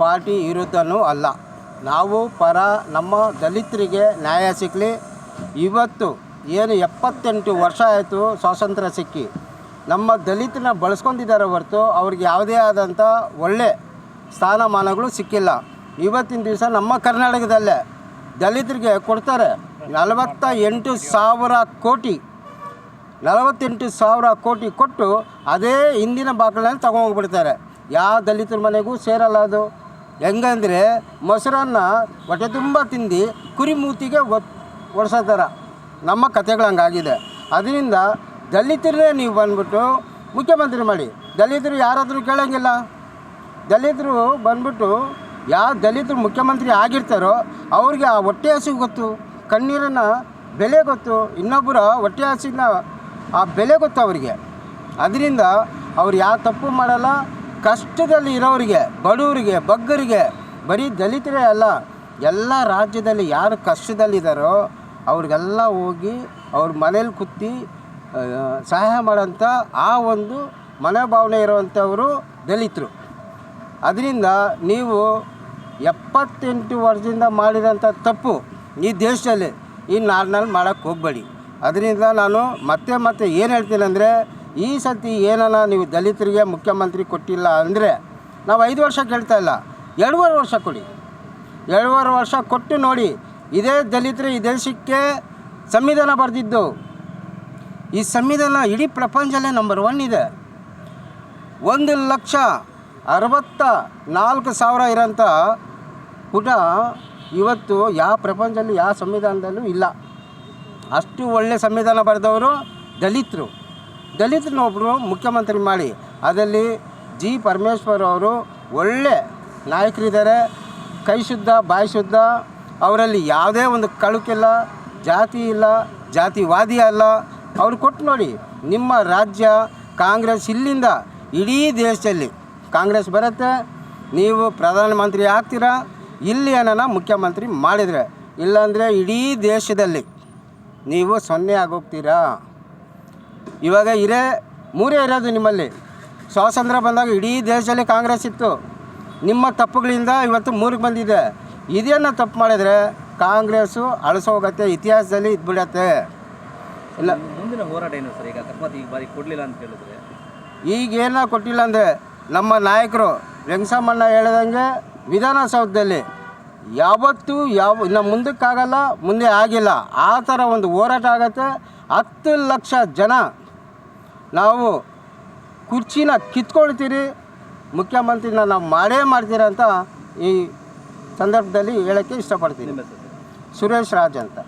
Party ವಿರುದ್ಧನೂ ಅಲ್ಲ. ನಾವು ಪರ ನಮ್ಮ ದಲಿತರಿಗೆ ನ್ಯಾಯ ಸಿಕ್ಕಲಿ ಇವತ್ತು ಏನು ಎಪ್ಪತ್ತೆಂಟು ವರ್ಷ ಆಯಿತು ಸ್ವಾತಂತ್ರ್ಯ ಸಿಕ್ಕಿ. ನಮ್ಮ ದಲಿತನ ಬಳಸ್ಕೊಂಡಿದ್ದಾರೆ ಹೊರತು ಅವ್ರಿಗೆ ಯಾವುದೇ ಆದಂಥ ಒಳ್ಳೆ ಸ್ಥಾನಮಾನಗಳು ಸಿಕ್ಕಿಲ್ಲ. ಇವತ್ತಿನ ದಿವಸ ನಮ್ಮ ಕರ್ನಾಟಕದಲ್ಲೇ ದಲಿತರಿಗೆ ಕೊಡ್ತಾರೆ ನಲವತ್ತ ಎಂಟು ಸಾವಿರ ಕೋಟಿ. ನಲವತ್ತೆಂಟು ಸಾವಿರ ಕೋಟಿ ಕೊಟ್ಟು ಅದೇ ಹಿಂದಿನ ಬಾಕಲನ್ನು ತಗೊಂಡೋಗ್ಬಿಡ್ತಾರೆ ಯಾವ ದಲಿತರ ಮನೆಗೂ ಸೇರಲ್ಲ ಅದು. ಹೆಂಗಂದರೆ ಮೊಸರನ್ನ ಹೊಟ್ಟೆ ತುಂಬ ತಿಂದು ಕುರಿಮೂತಿಗೆ ಒಡ್ಸೋ ಥರ ನಮ್ಮ ಕಥೆಗಳು ಹಂಗಾಗಿದೆ. ಅದರಿಂದ ದಲಿತರೇ ನೀವು ಬಂದ್ಬಿಟ್ಟು ಮುಖ್ಯಮಂತ್ರಿ ಮಾಡಿ. ದಲಿತರು ಯಾರಾದರೂ ಕೇಳೋಂಗಿಲ್ಲ. ದಲಿತರು ಬಂದ್ಬಿಟ್ಟು ಯಾವ ದಲಿತರು ಮುಖ್ಯಮಂತ್ರಿ ಆಗಿರ್ತಾರೋ ಅವ್ರಿಗೆ ಆ ಹೊಟ್ಟೆ ಹಸಿವು ಗೊತ್ತು, ಕಣ್ಣೀರನ್ನು ಬೆಲೆ ಗೊತ್ತು, ಇನ್ನೊಬ್ಬರ ಹೊಟ್ಟೆ ಹಸಿನ ಆ ಬೆಲೆ ಗೊತ್ತು ಅವರಿಗೆ. ಅದರಿಂದ ಅವ್ರು ಯಾವ ತಪ್ಪು ಮಾಡಲ್ಲ ಕಷ್ಟದಲ್ಲಿ ಇರೋರಿಗೆ, ಬಡವರಿಗೆ, ಬಗ್ಗರಿಗೆ, ಬರೀ ದಲಿತರೇ ಅಲ್ಲ, ಎಲ್ಲ ರಾಜ್ಯದಲ್ಲಿ ಯಾರು ಕಷ್ಟದಲ್ಲಿದ್ದಾರೋ ಅವ್ರಿಗೆಲ್ಲ ಹೋಗಿ ಅವ್ರ ಮನೇಲಿ ಕುತ್ತಿ ಸಹಾಯ ಮಾಡೋಂಥ ಆ ಒಂದು ಮನೋಭಾವನೆ ಇರುವಂಥವರು ದಲಿತರು. ಅದರಿಂದ ನೀವು ಎಪ್ಪತ್ತೆಂಟು ವರ್ಷದಿಂದ ಮಾಡಿದಂಥ ತಪ್ಪು ಈ ದೇಶದಲ್ಲಿ ಈ ನಾಡಿನಲ್ಲಿ ಮಾಡೋಕ್ಕೆ ಹೋಗಬೇಡಿ. ಅದರಿಂದ ನಾನು ಮತ್ತೆ ಮತ್ತೆ ಏನು ಹೇಳ್ತೀನಿ ಅಂದರೆ ಈ ಸತಿ ಏನನ್ನ ನೀವು ದಲಿತರಿಗೆ ಮುಖ್ಯಮಂತ್ರಿ ಕೊಟ್ಟಿಲ್ಲ ಅಂದರೆ ನಾವು ಐದು ವರ್ಷ ಕೇಳ್ತಾ ಇಲ್ಲ, ಎರಡೂವರೆ ವರ್ಷ ಕೊಡಿ. ಎರಡೂವರೆ ವರ್ಷ ಕೊಟ್ಟು ನೋಡಿ, ಇದೇ ದಲಿತರು ಈ ದೇಶಕ್ಕೆ ಸಂವಿಧಾನ ಬರೆದಿದ್ದು. ಈ ಸಂವಿಧಾನ ಇಡೀ ಪ್ರಪಂಚದಲ್ಲೇ ನಂಬರ್ ಒನ್ ಇದೆ. ಒಂದು ಲಕ್ಷ ಅರವತ್ತ ನಾಲ್ಕು ಸಾವಿರ ಇರೋಂಥ ಪುಟ ಇವತ್ತು ಯಾವ ಪ್ರಪಂಚದಲ್ಲಿ, ಯಾವ ಸಂವಿಧಾನದಲ್ಲೂ ಇಲ್ಲ. ಅಷ್ಟು ಒಳ್ಳೆ ಸಂವಿಧಾನ ಬರೆದವರು ದಲಿತರು. ದಲಿತರನ್ನ ಒಬ್ಬರು ಮುಖ್ಯಮಂತ್ರಿ ಮಾಡಿ, ಅದರಲ್ಲಿ ಜಿ ಪರಮೇಶ್ವರ್ ಅವರು ಒಳ್ಳೆ ನಾಯಕರಿದ್ದಾರೆ. ಕೈ ಶುದ್ಧ, ಬಾಯಿ ಶುದ್ಧ. ಅವರಲ್ಲಿ ಯಾವುದೇ ಒಂದು ಕಳುಕಿಲ್ಲ, ಜಾತಿ ಇಲ್ಲ, ಜಾತಿವಾದಿ ಅಲ್ಲ. ಅವ್ರು ಕೊಟ್ಟು ನೋಡಿ, ನಿಮ್ಮ ರಾಜ್ಯ, ಕಾಂಗ್ರೆಸ್ ಇಲ್ಲಿಂದ ಇಡೀ ದೇಶದಲ್ಲಿ ಕಾಂಗ್ರೆಸ್ ಬರುತ್ತೆ. ನೀವು ಪ್ರಧಾನಮಂತ್ರಿ ಆಗ್ತೀರಾ? ಇಲ್ಲಿ ಏನನ ಮುಖ್ಯಮಂತ್ರಿ ಮಾಡಿದರೆ, ಇಲ್ಲಾಂದರೆ ಇಡೀ ದೇಶದಲ್ಲಿ ನೀವು ಸೊನ್ನೆ ಆಗೋಗ್ತೀರಾ? ಇವಾಗ ಇರೇ ಮೂರೇ ಇರೋದು ನಿಮ್ಮಲ್ಲಿ. ಸ್ವಾತಂತ್ರ್ಯ ಬಂದಾಗ ಇಡೀ ದೇಶದಲ್ಲಿ ಕಾಂಗ್ರೆಸ್ ಇತ್ತು. ನಿಮ್ಮ ತಪ್ಪುಗಳಿಂದ ಇವತ್ತು ಮೂರಿಗೆ ಬಂದಿದೆ. ಇದನ್ನು ತಪ್ಪು ಮಾಡಿದರೆ ಕಾಂಗ್ರೆಸ್ಸು ಅಳಿಸೋಗತ್ತೆ ಇತಿಹಾಸದಲ್ಲಿ ಇದ್ಬಿಡತ್ತೆ. ಇಲ್ಲ. ಮುಂದಿನ ಹೋರಾಟ ಏನು ಸರ್? ಈಗ ಅಕಸ್ಮಾತ್ ಈ ಬಾರಿ ಕೊಡಲಿಲ್ಲ ಅಂತ ಹೇಳಿದ್ರೆ? ಈಗೇನ ಕೊಟ್ಟಿಲ್ಲ ಅಂದರೆ ನಮ್ಮ ನಾಯಕರು ವೆಂಕಸಮ್ಮಣ್ಣ ಹೇಳ್ದಂಗೆ ವಿಧಾನಸೌಧದಲ್ಲಿ ಯಾವತ್ತೂ ಯಾವ ಇನ್ನು ಮುಂದಕ್ಕಾಗಲ್ಲ ಮುಂದೆ ಆಗಿಲ್ಲ. ಆ ಥರ ಒಂದು ಹೋರಾಟ ಆಗತ್ತೆ. ಹತ್ತು ಲಕ್ಷ ಜನ ನಾವು ಕುರ್ಚಿನ ಕಿತ್ಕೊಳ್ತೀರಿ ಮುಖ್ಯಮಂತ್ರಿನ ನಾವು ಮಾಡೇ ಮಾಡ್ತೀರ ಅಂತ ಈ ಸಂದರ್ಭದಲ್ಲಿ ಹೇಳೋಕ್ಕೆ ಇಷ್ಟಪಡ್ತೀನಿ. ಸುರೇಶ್ ರಾಜ್ ಅಂತ.